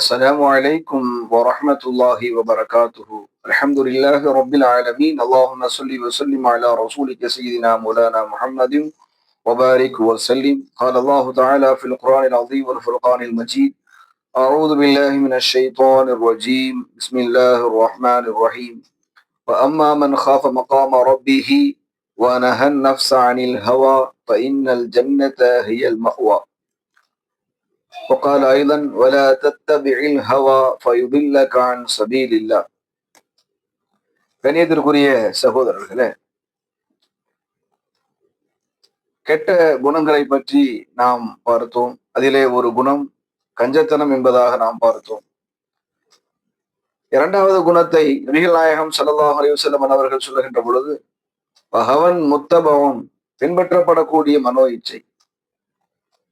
السلام عليكم ورحمة الله وبركاته. الحمد لله رب العالمين. اللهم صل وسلم على رسولك سيدنا مولانا محمد وبارك وسلم. قال الله تعالى في القرآن العظيم والفرقان المجيد أعوذ بالله من الشيطان الرجيم. بسم الله الرحمن الرحيم. وأما من خاف مقام ربه ونهى النفس عن الهوى فإن الجنة هي المأوى. وقال أيضا ولا تتبع الهوى فيضلك عن سبيل الله கணியத்திற்குரிய சகோதரர்களே கெட்ட குணங்களை பற்றி நாம் பார்த்தோம் அதிலே ஒரு குணம் கஞ்சத்தனம் என்பதாக நாம் பார்த்தோம் இரண்டாவது குணத்தை நபிகள் நாயகம் ஸல்லல்லாஹு அலைஹி வஸல்லம் அவர்கள் சொல்லுகின்ற பொழுது பகவன் முத்தபவம் பின்பற்றப்படக்கூடிய மனோ இச்சை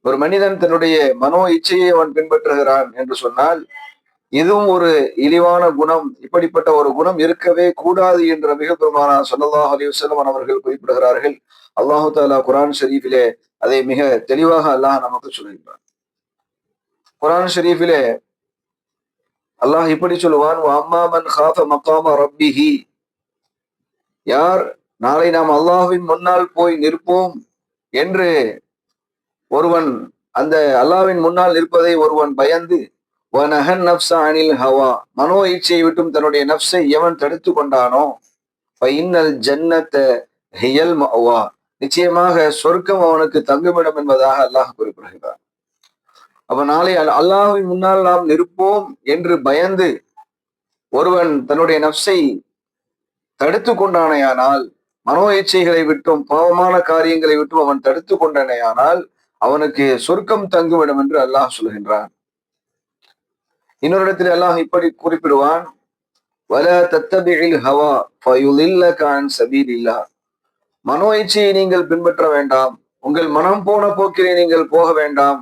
ஒரு மனிதன் தன்னுடைய மனோ இச்சையை அவன் பின்பற்றுகிறான் என்று சொன்னால் இதுவும் ஒரு இழிவான குணம். இப்படிப்பட்ட ஒரு குணம் இருக்கவே கூடாது என்ற மிக பெருமான சொல்லல்லாஹ் அலி வசல்லம் அவர்கள் குறிப்பிடுகிறார்கள். அல்லாஹு தாலா குரான் ஷரீஃபிலே அதை மிக தெளிவாக அல்லாஹ் நமக்கு சொல்கின்றான். குரான் ஷரீஃபிலே அல்லாஹ் இப்படி சொல்லுவான் அம்மாமன் ஹாஃப மக்காம ரப்பிஹி. யார் நாளை நாம் அல்லாஹுவின் முன்னால் போய் நிற்போம் என்று ஒருவன் அந்த அல்லாவின் முன்னால் நிற்பதை ஒருவன் பயந்து வனஹன் நப்சா அனில் ஹவா மனோ இச்சையை விட்டும் தன்னுடைய நப்சை எவன் தடுத்து கொண்டானோ? இன்னல் ஜன்னத்த ஹியல் மவா நிச்சயமாக சொர்க்கம் அவனுக்கு தங்குமிடம் என்பதாக அல்லாஹ் குறிப்பிடுகிறார் அப்ப நாளை அல்லாஹின் முன்னால் நாம் நிற்போம் என்று பயந்து ஒருவன் தன்னுடைய நப்சை தடுத்து கொண்டானேயானால் மனோ இச்சைகளை விட்டும் பாவமான காரியங்களை விட்டும் அவன் தடுத்து கொண்டானேயானால் அவனுக்கு சொர்க்கம் தங்குமிடம் என்று அல்லாஹ் சொல்கின்றான் இன்னொரு இடத்தில் அல்லாஹ் இப்படி குறிப்பிடுவான் வல தத்தபிழில் ஹவா ஃபயுலில்லகான் சபீலில்லா மனோ இச்சையை நீங்கள் பின்பற்ற வேண்டாம் உங்கள் மனம் போன போக்கிலே நீங்கள் போக வேண்டாம்.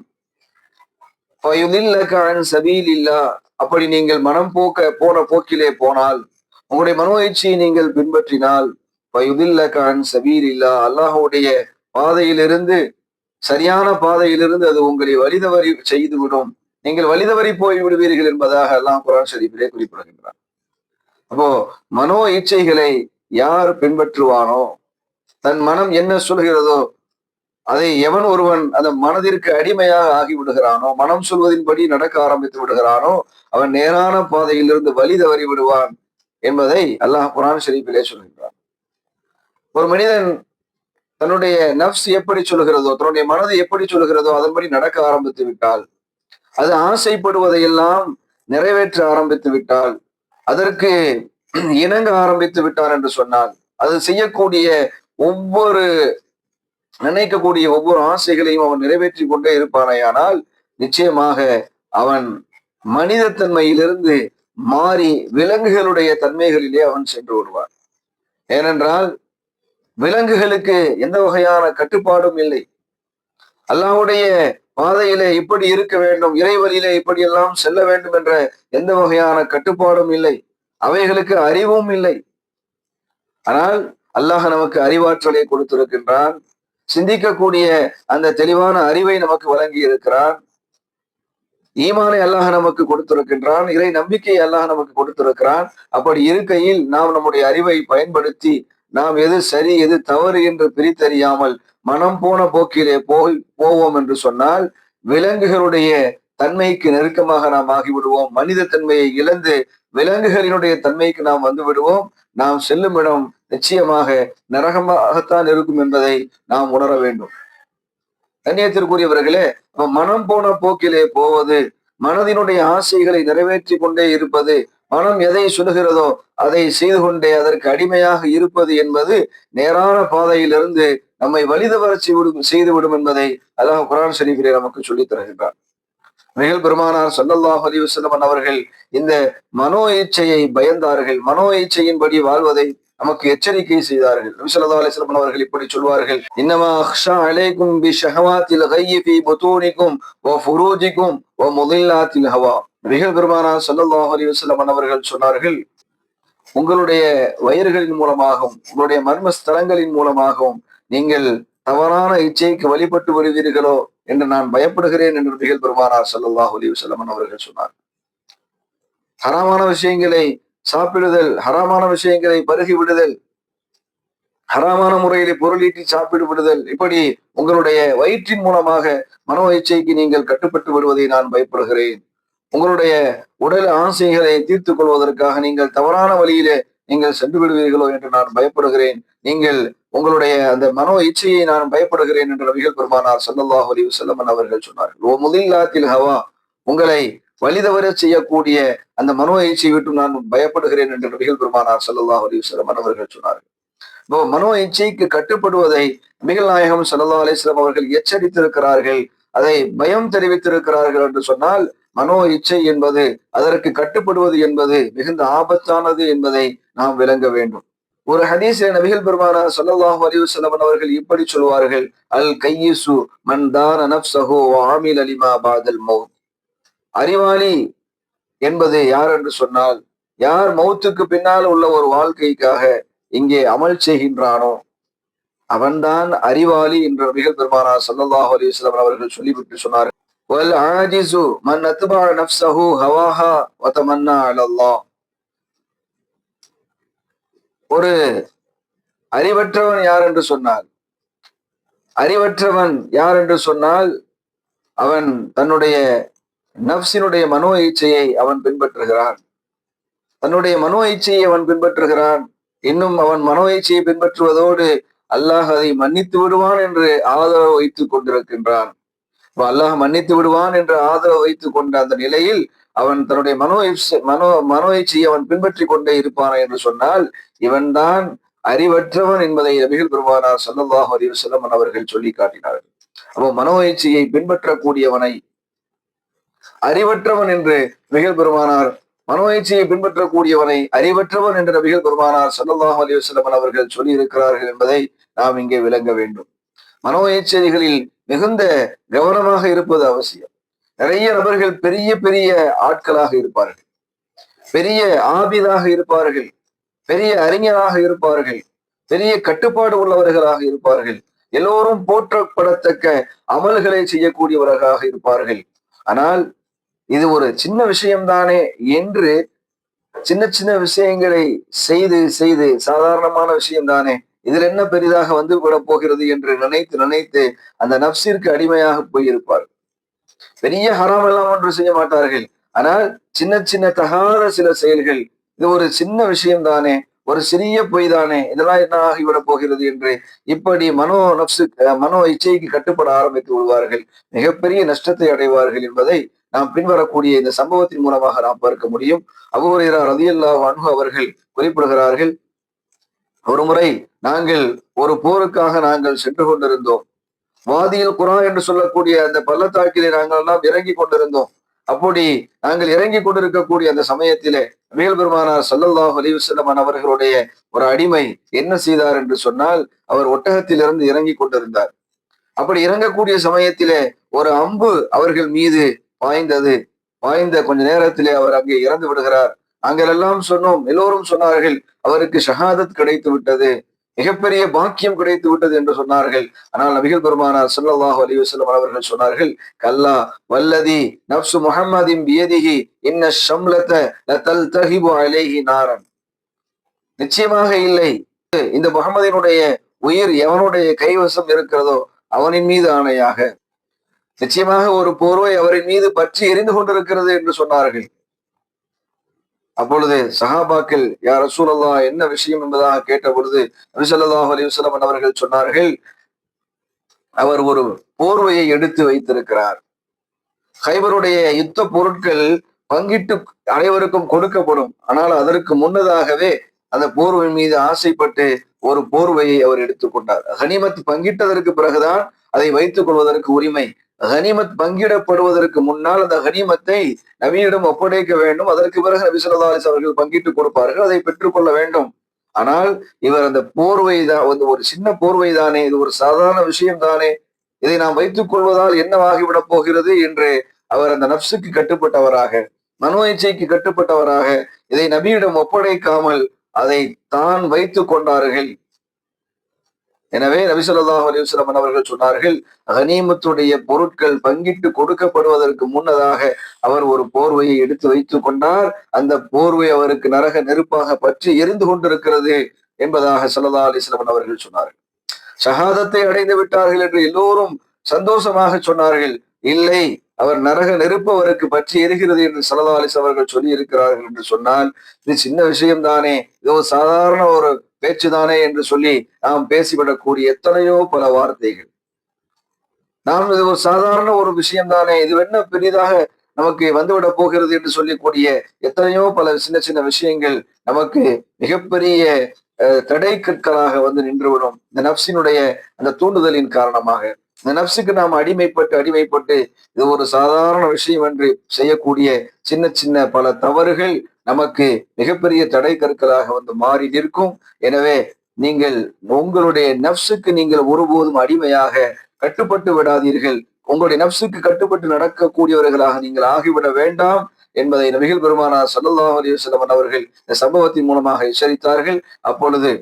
ஃபயுலில்ல கான் சபீல் இல்லா அப்படி நீங்கள் மனம் போக்க போன போக்கிலே போனால் உங்களுடைய மனோ இச்சையை நீங்கள் பின்பற்றினால் ஃபயுலில்லகான் சபீலில்லா அல்லாஹுடைய பாதையிலிருந்து சரியான பாதையிலிருந்து அது உங்களை வலிதவரி செய்து விடும் நீங்கள் வலிதவரி போய் விடுவீர்கள் என்பதாக எல்லாம் குரான் ஷரீஃபிலே குறிப்பிடுகின்றார் அப்போ மனோ இச்சைகளை யார் பின்பற்றுவானோ தன் மனம் என்ன சொல்கிறதோ அதை எவன் ஒருவன் அந்த மனதிற்கு அடிமையாக ஆகி விடுகிறானோ மனம் சொல்வதின்படி நடக்க ஆரம்பித்து விடுகிறானோ அவன் நேரான பாதையிலிருந்து வழி தவறி விடுவான் என்பதை அல்லாஹ் குரான் ஷரீஃபிலே சொல்கின்றான். ஒரு மனிதன் தன்னுடைய நப்ஸ் எப்படி சொல்கிறதோ தன்னுடைய மனது எப்படி சொல்கிறதோ அதன்படி நடக்க ஆரம்பித்து விட்டால் அது ஆசைப்படுவதையெல்லாம் நிறைவேற்ற ஆரம்பித்து விட்டால் அதற்கு இணங்க ஆரம்பித்து விட்டார் என்று சொன்னால் அது செய்யக்கூடிய ஒவ்வொரு நினைக்கக்கூடிய ஒவ்வொரு ஆசைகளையும் அவன் நிறைவேற்றி கொண்டே இருப்பானேயானால் நிச்சயமாக அவன் மனிதத்தன்மையிலிருந்து மாறி விலங்குகளுடைய தன்மைகளிலே அவன் சென்று விடுவான். ஏனென்றால் விலங்குகளுக்கு எந்த வகையான கட்டுப்பாடும் இல்லை. அல்லாஹுடைய பாதையிலே இப்படி இருக்க வேண்டும் இறைவழியிலே இப்படி எல்லாம் செல்ல வேண்டும் என்ற எந்த வகையான கட்டுப்பாடும் இல்லை. அவைகளுக்கு அறிவும் இல்லை. ஆனால் அல்லாஹ் நமக்கு அறிவாற்றலை கொடுத்திருக்கின்றான். சிந்திக்கக்கூடிய அந்த தெளிவான அறிவை நமக்கு வழங்கி இருக்கிறான் ஈமானை அல்லாஹ் நமக்கு கொடுத்திருக்கின்றான். இறை நம்பிக்கையை அல்லாஹ் நமக்கு கொடுத்திருக்கிறான். அப்படி இருக்கையில் நாம் நம்முடைய அறிவை பயன்படுத்தி நாம் எது சரி எது தவறு என்று பிரித்தறியாமல் மனம் போன போக்கிலே போய் போவோம் என்று சொன்னால் விலங்குகளுடைய தன்மைக்கு நெருக்கமாக நாம் ஆகிவிடுவோம். மனித தன்மையை இழந்து விலங்குகளினுடைய தன்மைக்கு நாம் வந்து விடுவோம். நாம் செல்லும் இடம் நிச்சயமாக நரகமாகத்தான் இருக்கும் என்பதை நாம் உணர வேண்டும். கண்ணியத்திற்குரியவர்களே மனம் போன போக்கிலே போவது மனதினுடைய ஆசைகளை நிறைவேற்றி கொண்டே இருப்பது மனம் எதை சொல்லுகிறதோ அதை செய்து கொண்டே அதற்கு அடிமையாக இருப்பது என்பது நேரான பாதையிலிருந்து நம்மை வலிதவர செய்து விடும் என்பதை அல்லாஹ் குரான் ஷரீஃபிலே நமக்கு சொல்லித் தருகின்றார் மிகல் பெருமானார் சல்லல்லாஹ் அலி வசல்லமன் அவர்கள் இந்த மனோ இச்சையை பயந்தார்கள். மனோ இச்சையின்படி வாழ்வதை நமக்கு எச்சரிக்கை செய்தார்கள். நபி ஸல்லல்லாஹு அலைஹி அவர்கள் இப்படி சொல்வார்கள். இன்னமா அக்ஷா அலைக்கும் பி ஷஹவாத்தில் கையி ஃபி ஓ ஃபுரூஜிக்கும் ஓ முதல்லாத்தில் ஹவா. நபிகள் பெருமானா ஸல்லல்லாஹு அலைஹி அவர்கள் சொன்னார்கள் உங்களுடைய வயிறுகளின் மூலமாகவும் உங்களுடைய மர்ம ஸ்தலங்களின் மூலமாகவும் நீங்கள் தவறான இச்சைக்கு வழிபட்டு வருவீர்களோ என்று நான் பயப்படுகிறேன் என்று நபிகள் பெருமானார் சல்லாஹ் அலைஹி வஸல்லம் அவர்கள் சொன்னார் ஹராமான விஷயங்களை சாப்பிடுதல் ஹராமான விஷயங்களை பருகி விடுதல் ஹராமான முறையிலே பொருளீட்டி சாப்பிடு விடுதல் இப்படி உங்களுடைய வயிற்றின் மூலமாக மனோ இச்சைக்கு நீங்கள் கட்டுப்பட்டு விடுவதை நான் பயப்படுகிறேன். உங்களுடைய உடல் ஆசைகளை தீர்த்து கொள்வதற்காக நீங்கள் தவறான வழியிலே நீங்கள் சென்று விடுவீர்களோ என்று நான் பயப்படுகிறேன். நீங்கள் உங்களுடைய அந்த மனோ இச்சையை நான் பயப்படுகிறேன் என்று நபிகள் பெருமானார் சல்லல்லாஹு அலி வல்லமன் அவர்கள் சொன்னார்கள். ஓ முதலாத்தில் ஹவா உங்களை வழிதவர செய்யக்கூடிய அந்த மனோ இச்சை விட்டு நான் பயப்படுகிறேன் என்று நபிகள் பெருமானார் சல்லல்லாஹு அலிஸ்லம் அவர்கள் சொன்னார்கள். இப்போ மனோ இச்சைக்கு கட்டுப்படுவதை நபிகள் நாயகம் சல்லா அலிஸ்லாம் அவர்கள் எச்சரித்திருக்கிறார்கள் அதை பயம் தெரிவித்திருக்கிறார்கள் என்று சொன்னால் மனோ இச்சை என்பது அதற்கு கட்டுப்படுவது என்பது மிகுந்த ஆபத்தானது என்பதை நாம் விளங்க வேண்டும். ஒரு ஹதீஸில் நபிகள் பெருமானா சல்லாஹூ அலிவசல்லமன் அவர்கள் இப்படி சொல்வார்கள் அல் கையிசு அனப் நப்சஹு ஆமில் அலிமா பாதல் மௌத். அறிவாளி என்பது யார் என்று சொன்னால் யார் மௌத்துக்கு பின்னால் உள்ள ஒரு வாழ்க்கைக்காக இங்கே அமல் செய்கின்றானோ அவன்தான் அறிவாளி என்ற மிக பெருமானா சல்லல்லாஹு அலிஸ்லாம் அவர்கள் சொல்லிவிட்டு சொன்னார் வல் ஆஜிசு மன் அத்பா ஹவாஹா வதமன்னா அலல்லாஹ். ஒரு அறிவற்றவன் யார் என்று சொன்னால் அறிவற்றவன் யார் என்று சொன்னால் அவன் தன்னுடைய நப்சினுடைய மனோ இச்சையை அவன் பின்பற்றுகிறான். தன்னுடைய மனோ இச்சையை அவன் பின்பற்றுகிறான். இன்னும் அவன் மனோ இச்சையை பின்பற்றுவதோடு அல்லாஹ் அதை மன்னித்து விடுவான் என்று ஆதரவு வைத்துக் கொண்டிருக்கின்றான். அல்லாஹ் மன்னித்து விடுவான் என்று ஆதரவு வைத்துக் கொண்ட அந்த நிலையில் அவன் தன்னுடைய மனோ மனோ மனோ இச்சையை அவன் பின்பற்றி கொண்டே இருப்பான் என்று சொன்னால் இவன்தான் அறிவற்றவன் என்பதை நபிகள் பெருமானார் சல்லாஹ் அலிவசல்லமன் அவர்கள் சொல்லி காட்டினார்கள். அப்போ மனோ இச்சையை பின்பற்றக்கூடியவனை அறிவற்றவன் என்று மிகல் பெருமானார் மனோ பின்பற்றக்கூடியவனை அறிவற்றவன் என்று நபிகள் பெருமானார் சல்லாஹ் அலி வசலமன் அவர்கள் சொல்லி இருக்கிறார்கள் என்பதை நாம் இங்கே விளங்க வேண்டும். மனோ மிகுந்த கவனமாக இருப்பது அவசியம். நிறைய நபர்கள் பெரிய பெரிய ஆட்களாக இருப்பார்கள். பெரிய ஆபிதாக இருப்பார்கள். பெரிய அறிஞராக இருப்பார்கள். பெரிய கட்டுப்பாடு உள்ளவர்களாக இருப்பார்கள். எல்லோரும் போற்றப்படத்தக்க அமல்களை செய்யக்கூடியவர்களாக இருப்பார்கள். ஆனால் இது ஒரு சின்ன விஷயம்தானே என்று சின்ன சின்ன விஷயங்களை செய்து செய்து சாதாரணமான விஷயம்தானே. இதில் என்ன பெரிதாக வந்து விட போகிறது என்று நினைத்து நினைத்து அந்த நப்சிற்கு அடிமையாக போயிருப்பார்கள். பெரிய ஹராம் எல்லாம் ஒன்று செய்ய மாட்டார்கள். ஆனால் சின்ன சின்ன தகாத சில செயல்கள் இது ஒரு சின்ன விஷயம் தானே ஒரு சிறிய பொய் தானே இதெல்லாம் என்ன ஆகிவிட போகிறது என்று இப்படி மனோ நப்சு மனோ இச்சைக்கு கட்டுப்பட ஆரம்பித்து விடுவார்கள். மிகப்பெரிய நஷ்டத்தை அடைவார்கள் என்பதை நாம் பின்வரக்கூடிய இந்த சம்பவத்தின் மூலமாக நாம் பார்க்க முடியும். அபுரா ரதியல்லா அன்பு அவர்கள் குறிப்பிடுகிறார்கள் ஒரு முறை நாங்கள் ஒரு போருக்காக நாங்கள் சென்று கொண்டிருந்தோம். வாதியில் குரா என்று சொல்லக்கூடிய அந்த பள்ளத்தாக்கிலே நாங்கள் எல்லாம் இறங்கி கொண்டிருந்தோம். அப்படி நாங்கள் இறங்கி கொண்டிருக்கக்கூடிய அந்த சமயத்திலே மேல் பெருமானார் சல்லல்லாஹ் அலிவசல்லமன் அவர்களுடைய ஒரு அடிமை என்ன செய்தார் என்று சொன்னால் அவர் ஒட்டகத்திலிருந்து இறங்கி கொண்டிருந்தார். அப்படி இறங்கக்கூடிய சமயத்திலே ஒரு அம்பு அவர்கள் மீது பாய்ந்தது. பாய்ந்த கொஞ்ச நேரத்திலே அவர் அங்கே இறந்து விடுகிறார். நாங்கள் எல்லாம் சொன்னோம். எல்லோரும் சொன்னார்கள் அவருக்கு ஷஹாதத் கிடைத்து விட்டது. மிகப்பெரிய பாக்கியம் கிடைத்து விட்டது என்று சொன்னார்கள். ஆனால் நபிகள் பெருமானார் சல்லாஹூ அலி வசலம் அவர்கள் சொன்னார்கள் கல்லா வல்லதி நப்சு முஹம்மதின் பியதிஹி இன்ன ஷம்லத லத்தல் தஹிபு அலேஹி நாரன். நிச்சயமாக இல்லை. இந்த முகமதினுடைய உயிர் எவனுடைய கைவசம் இருக்கிறதோ அவனின் மீது ஆணையாக. நிச்சயமாக ஒரு போர்வை அவரின் மீது பற்றி எரிந்து கொண்டிருக்கிறது என்று சொன்னார்கள். அப்பொழுது சஹாபாக்கள் யார் ரசூலல்லா என்ன விஷயம் என்பதாக கேட்ட பொழுது நபிசல்லாஹ் அலிவசலம் அவர்கள் சொன்னார்கள் அவர் ஒரு போர்வையை எடுத்து வைத்திருக்கிறார். ஹைபருடைய யுத்த பொருட்கள் பங்கிட்டு அனைவருக்கும் கொடுக்கப்படும். ஆனால் அதற்கு முன்னதாகவே அந்த போர்வை மீது ஆசைப்பட்டு ஒரு போர்வையை அவர் எடுத்துக்கொண்டார் ஹனிமத் பங்கிட்டதற்கு பிறகுதான் அதை வைத்துக் கொள்வதற்கு உரிமை. ஹனிமத் பங்கிடப்படுவதற்கு முன்னால் அந்த ஹனிமத்தை நபியிடம் ஒப்படைக்க வேண்டும். அதற்கு பிறகு நபி சொல்லா அலிஸ் அவர்கள் பங்கிட்டு கொடுப்பார்கள். அதை பெற்றுக்கொள்ள வேண்டும். ஆனால் இவர் அந்த போர்வை தான் வந்து ஒரு சின்ன போர்வை தானே இது ஒரு சாதாரண விஷயம் தானே. இதை நாம் வைத்துக் கொள்வதால் என்னவாகிவிடப் போகிறது என்று அவர் அந்த நப்சுக்கு கட்டுப்பட்டவராக மனோ இச்சைக்கு கட்டுப்பட்டவராக இதை நபியிடம் ஒப்படைக்காமல் அதை தான் வைத்துக் கொண்டார்கள். எனவே நபிசல்லா அலிவசலம் அவர்கள் சொன்னார்கள் கனிமத்துடைய பொருட்கள் பங்கிட்டு கொடுக்கப்படுவதற்கு முன்னதாக அவர் ஒரு போர்வையை எடுத்து வைத்துக் கொண்டார். அந்த போர்வை அவருக்கு நரக நெருப்பாக பற்றி எரிந்து கொண்டிருக்கிறது என்பதாக சல்லா அலிஸ்லமன் அவர்கள் சொன்னார்கள். ஷஹாதத்தை அடைந்து விட்டார்கள் என்று எல்லோரும் சந்தோஷமாக சொன்னார்கள். இல்லை அவர் நரக நெருப்பு அவருக்கு பற்றி எரிகிறது என்று சலதா அலிஸ் அவர்கள் சொல்லி இருக்கிறார்கள் என்று சொன்னால் இது சின்ன விஷயம்தானே இது ஒரு சாதாரண ஒரு பேச்சுதானே என்று சொல்லி நாம் பேசிவிடக்கூடிய எத்தனையோ பல வார்த்தைகள். நாம் இது ஒரு சாதாரண ஒரு விஷயம்தானே இது என்ன பெரிதாக நமக்கு வந்துவிட போகிறது என்று சொல்லக்கூடிய எத்தனையோ பல சின்ன சின்ன விஷயங்கள் நமக்கு மிகப்பெரிய தடை கற்களாக வந்து நின்றுவிடும். இந்த நப்சினுடைய அந்த தூண்டுதலின் காரணமாக. இந்த நப்சுக்கு நாம் அடிமைப்பட்டு அடிமைப்பட்டு இது ஒரு சாதாரண விஷயம் என்று செய்யக்கூடிய சின்ன சின்ன பல தவறுகள் நமக்கு மிகப்பெரிய தடை கற்களாக வந்து மாறி நிற்கும். எனவே நீங்கள் உங்களுடைய நப்சுக்கு நீங்கள் ஒருபோதும் அடிமையாக கட்டுப்பட்டு விடாதீர்கள். உங்களுடைய நப்சுக்கு கட்டுப்பட்டு நடக்கக்கூடியவர்களாக நீங்கள் ஆகிவிட வேண்டாம் என்பதை நபிகள் பெருமானார் சல்லல்லாஹ் அலிவசல்லமன் அவர்கள் இந்த சம்பவத்தின் மூலமாக எச்சரித்தார்கள். அப்பொழுது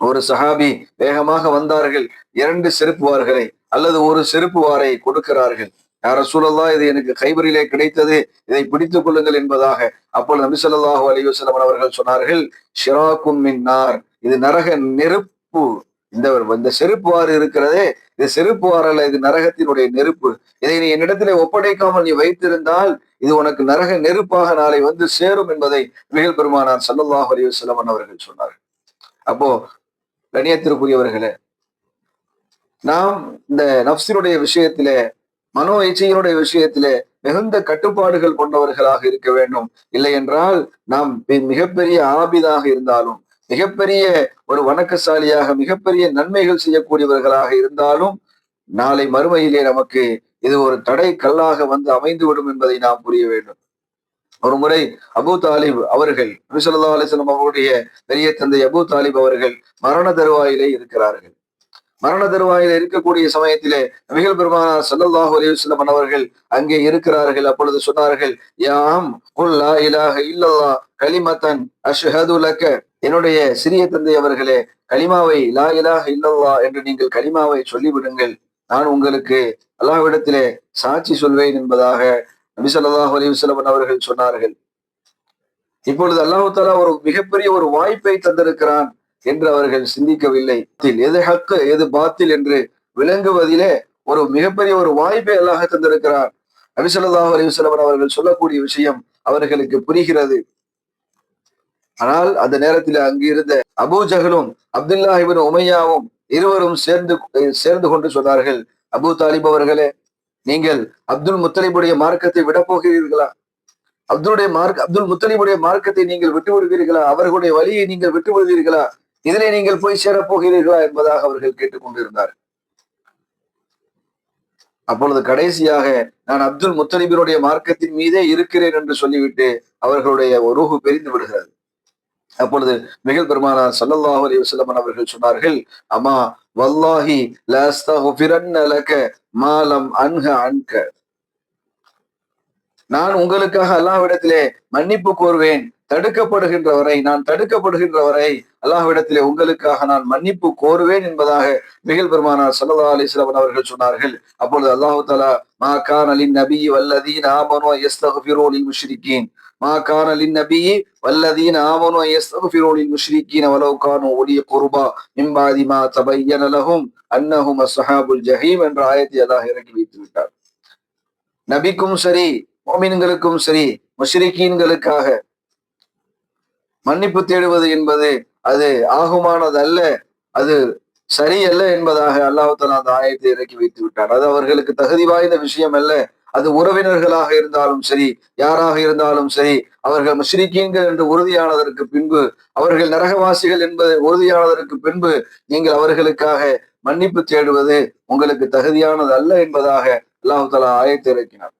ஒரு சஹாபி வேகமாக வந்தார்கள். இரண்டு செருப்புவார்களை அல்லது ஒரு செருப்பு வாரை கொடுக்கிறார்கள். யார சூழல்லா இது எனக்கு கைபரிலே கிடைத்தது. இதை பிடித்துக் கொள்ளுங்கள் என்பதாக அப்பொழுது நபிசல்லாஹு அலிவசலம் அவர்கள் சொன்னார்கள் ஷிராக்கும் மின்னார் இது நரக நெருப்பு. இந்த இந்த செருப்பு வாறு இருக்கிறதே இது செருப்பு வாரல்ல இது நரகத்தினுடைய நெருப்பு. இதை நீ என்னிடத்திலே ஒப்படைக்காமல் நீ வைத்திருந்தால் இது உனக்கு நரக நெருப்பாக நாளை வந்து சேரும் என்பதை மிகல் பெருமானார் சல்லாஹ் அலிவசலம் அவர்கள் சொன்னார்கள். அப்போ கணியத்திற்குரியவர்களே நாம் இந்த நப்சினுடைய விஷயத்திலே மனோ இச்சையினுடைய விஷயத்திலே மிகுந்த கட்டுப்பாடுகள் கொண்டவர்களாக இருக்க வேண்டும். இல்லை என்றால் நாம் மிகப்பெரிய ஆபிதாக இருந்தாலும் மிகப்பெரிய ஒரு வணக்கசாலியாக மிகப்பெரிய நன்மைகள் செய்யக்கூடியவர்களாக இருந்தாலும் நாளை மறுமையிலே நமக்கு இது ஒரு தடை கல்லாக வந்து அமைந்துவிடும் என்பதை நாம் புரிய வேண்டும். ஒரு முறை அபு தாலிப் அவர்கள் நபிசல்லா அலிஸ்லாம் அவருடைய பெரிய தந்தை அபு தாலிப் அவர்கள் மரண தருவாயிலே இருக்கிறார்கள். மரண தருவாயில் இருக்கக்கூடிய சமயத்திலே மிகல் பெருமானார் சல்லல்லாஹு அலிவஸ்லம் அவர்கள் அங்கே இருக்கிறார்கள். அப்பொழுது சொன்னார்கள் யாம் குல்லா இலாக இல்லல்லா கலிமத்தன் அஷ்ஹது லக்க. என்னுடைய சிறிய தந்தை அவர்களே கலிமாவை லா இலாக இல்லல்லா என்று நீங்கள் கலிமாவை சொல்லிவிடுங்கள். நான் உங்களுக்கு அல்லாஹ்விடத்திலே சாட்சி சொல்வேன் என்பதாக நபி சொல்லாஹ் அலிவசலம் அவர்கள் சொன்னார்கள். இப்பொழுது அல்லாஹு தாலா ஒரு மிகப்பெரிய ஒரு வாய்ப்பை தந்திருக்கிறான். என்று அவர்கள் சிந்திக்கவில்லை. எது ஹக்கு எது பாத்தில் என்று விளங்குவதிலே ஒரு மிகப்பெரிய ஒரு வாய்ப்பை அல்லாஹ் தந்திருக்கிறார். நபிசல்லாஹ் அலிவசலம் அவர்கள் சொல்லக்கூடிய விஷயம் அவர்களுக்கு புரிகிறது. ஆனால் அந்த நேரத்தில் அங்கிருந்த அபு ஜஹலும் அப்துல்லாஹிபின் உமையாவும் இருவரும் சேர்ந்து சேர்ந்து கொண்டு சொன்னார்கள் அபு தாலிப் அவர்களே நீங்கள் அப்துல் முத்தலிபுடைய மார்க்கத்தை விடப்போகிறீர்களா அப்துலுடைய மார்க் அப்துல் முத்தலிபுடைய மார்க்கத்தை நீங்கள் விட்டு விடுவீர்களா அவர்களுடைய வழியை நீங்கள் விட்டு விடுவீர்களா இதிலே நீங்கள் போய் சேரப்போகிறீர்களா என்பதாக அவர்கள் கேட்டுக்கொண்டிருந்தார். அப்பொழுது கடைசியாக நான் அப்துல் முத்தலிபினுடைய மார்க்கத்தின் மீதே இருக்கிறேன் என்று சொல்லிவிட்டு அவர்களுடைய உருகு பிரிந்து விடுகிறது. அப்பொழுது மிகல் பெருமானார் சல்லல்லாஹு அலி வசல்லமன் அவர்கள் சொன்னார்கள் அம்மா வல்லாஹி மாலம் அன்ஹ அன்க. நான் உங்களுக்காக அல்லாஹ்விடத்திலே மன்னிப்பு கோருவேன் தடுக்கப்படுகின்ற வரை நான் தடுக்கப்படுகின்ற வரை அல்லாஹ்விடத்திலே உங்களுக்காக நான் மன்னிப்பு கோருவேன் என்பதாக மிகல் பெருமானார் சல்லா அலிஸ்லாமன் அவர்கள் சொன்னார்கள். அப்பொழுது அல்லாஹு தலா மா கான் அலின் நபி வல்லதீன் ஆமனோ எஸ்தகுஃபிரோலில் முஷ்ரிக்கீன் மா கான் அலின் நபி வல்லதீன் ஆமனோ எஸ்தகுஃபிரோலில் முஷ்ரிக்கீன் வலவு கானோ ஒலிய குருபா மிம்பாதி மா தபையனலகும் அன்னஹும் அசஹாபுல் ஜஹீம் என்ற ஆயத்தை அல்லாஹ் இறக்கி வைத்து விட்டார் நபிக்கும் சரி மோமின்களுக்கும் சரி முஷ்ரிக்கீன்களுக்காக மன்னிப்பு தேடுவது என்பது அது ஆகுமானது அல்ல அது சரியல்ல என்பதாக அல்லாஹால அந்த ஆயத்தை இறக்கி வைத்து விட்டார். அது அவர்களுக்கு தகுதி வாய்ந்த விஷயம் அல்ல அது உறவினர்களாக இருந்தாலும் சரி யாராக இருந்தாலும் சரி அவர்கள் முஸ்ரிக்கீன்கள் என்று உறுதியானதற்கு பின்பு அவர்கள் நரகவாசிகள் என்பது உறுதியானதற்கு பின்பு நீங்கள் அவர்களுக்காக மன்னிப்பு தேடுவது உங்களுக்கு தகுதியானது அல்ல என்பதாக அல்லாஹு தலா ஆயத்தை இறக்கினார்.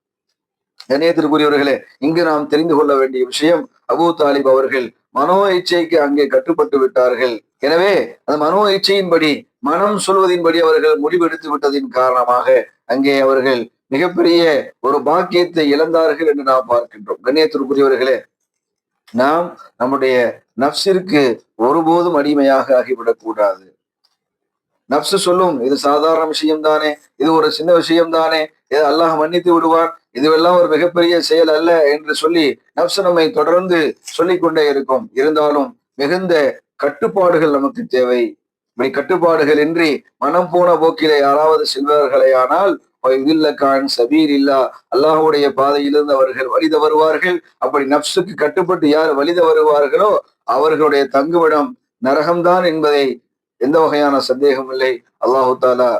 கண்ணியத்திற்குரியவர்களே இங்கு நாம் தெரிந்து கொள்ள வேண்டிய விஷயம் அபு தாலிப் அவர்கள் மனோ இச்சைக்கு அங்கே கட்டுப்பட்டு விட்டார்கள். எனவே அந்த மனோ இச்சையின்படி மனம் சொல்வதின்படி அவர்கள் முடிவெடுத்து விட்டதின் காரணமாக அங்கே அவர்கள் மிகப்பெரிய ஒரு பாக்கியத்தை இழந்தார்கள் என்று நாம் பார்க்கின்றோம். கண்ணியத்திற்குரியவர்களே நாம் நம்முடைய நப்சிற்கு ஒருபோதும் அடிமையாக ஆகிவிடக் கூடாது நப்சு சொல்லும் இது சாதாரண விஷயம் தானே இது ஒரு சின்ன விஷயம் தானே இது அல்லாஹ் மன்னித்து விடுவான் இதுவெல்லாம் ஒரு மிகப்பெரிய செயல் அல்ல என்று சொல்லி நப்சு நம்மை தொடர்ந்து சொல்லிக்கொண்டே இருக்கும். இருந்தாலும் மிகுந்த கட்டுப்பாடுகள் நமக்கு தேவை. இப்படி கட்டுப்பாடுகள் இன்றி மனம் போன போக்கிலே யாராவது செல்வார்களே ஆனால் கான் சபீர் இல்லா அல்லாஹுடைய பாதையிலிருந்து அவர்கள் வழித வருவார்கள் அப்படி நப்சுக்கு கட்டுப்பட்டு யார் வழித வருவார்களோ அவர்களுடைய தங்குவிடம் நரகம்தான் என்பதை எந்த வகையான சந்தேகம் இல்லை. அல்லாஹு தாலா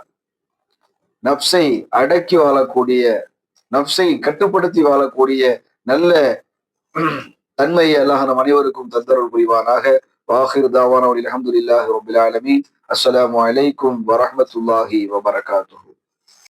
நப்சை அடக்கி வாழக்கூடிய நப்சை கட்டுப்படுத்தி வாழக்கூடிய நல்ல தன்மையை அல்லாஹ் நம் அனைவருக்கும் தந்தருள் புரிவானாக. வாஹிர் தாவான அலமதுல்லாஹி ரபுல் ஆலமீன். அஸ்லாம் அலைக்கும் வரமத்துல்லாஹி வபரகாத்து